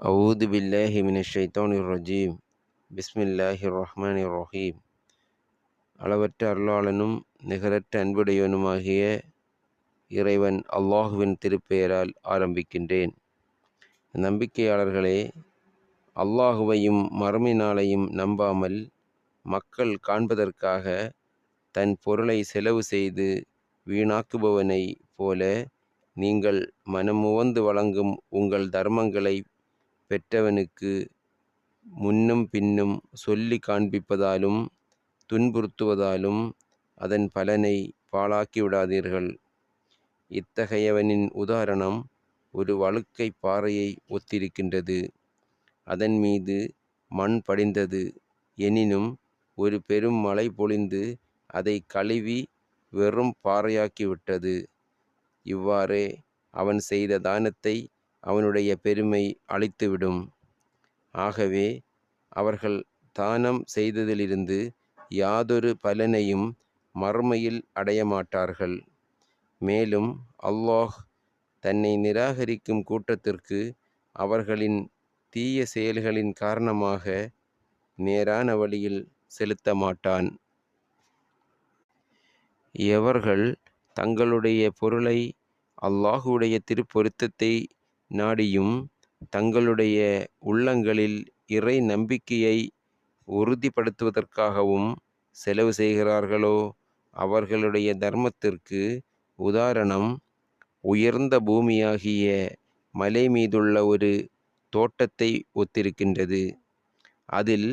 أعوذ بالله من الشيطان الرجيم بسم الله الرحمن الرحيم அளவற்ற அருளாளனும் நிகரற்ற அன்புடையவனுமாகிய இறைவன் அல்லாஹுவின் திருப்பெயரால் ஆரம்பிக்கின்றேன் நம்பிக்கையாளர்களே அல்லாஹுவையும் மறுமை நாளையும் நம்பாமல் மக்கள் காண்பதற்காக தன் பொருளை செலவு செய்து வீணாக்குபவனை போல நீங்கள் மனமுவந்து வழங்கும் உங்கள் தர்மங்களை பெற்றவனுக்கு முன்னும் பின்னும் சொல்லி காண்பிப்பதாலும் துன்புறுத்துவதாலும் அதன் பலனை பாழாக்கி விடாதீர்கள். இத்தகையவனின் உதாரணம் ஒரு வழுக்கை பாறையை ஒத்திருக்கின்றது. அதன் மீது மண் படிந்தது. எனினும் ஒரு பெரும் மழை பொழிந்து அதை கழுவி வெறும் பாறையாக்கிவிட்டது இவ்வாறே அவன் செய்த தானத்தை அவனுடைய பெருமை அழித்துவிடும். ஆகவே அவர்கள் தானம் செய்ததிலிருந்து யாதொரு பலனையும் மறுமையில் அடையமாட்டார்கள். மேலும் அல்லாஹ் தன்னை நிராகரிக்கும் கூட்டத்திற்கு அவர்களின் தீய செயல்களின் காரணமாக நேரான வழியில் செலுத்த மாட்டான் எவர்கள் தங்களுடைய பொருளை அல்லாஹுடைய திருப்பொருத்தத்தை நாடியும் தங்களுடைய உள்ளங்களில் இறை நம்பிக்கையை உறுதிப்படுத்துவதற்காகவும் செலவு செய்கிறார்களோ அவர்களுடைய தர்மத்திற்கு உதாரணம் உயர்ந்த பூமியாகிய மலை மீதுள்ள ஒரு தோட்டத்தை ஒத்திருக்கின்றது. அதில்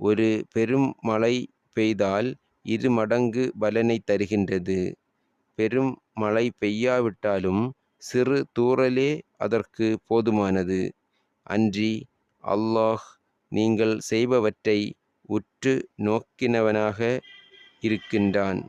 ஒரு பெரும் மழை பெய்தால் இரு மடங்கு பலனை தருகின்றது. பெரும் மழை பெய்யாவிட்டாலும் சிறு தூறலே அதற்கு போதுமானது. அன்றி அல்லாஹ் நீங்கள் செய்பவற்றை உற்று நோக்கினவனாக இருக்கின்றான்.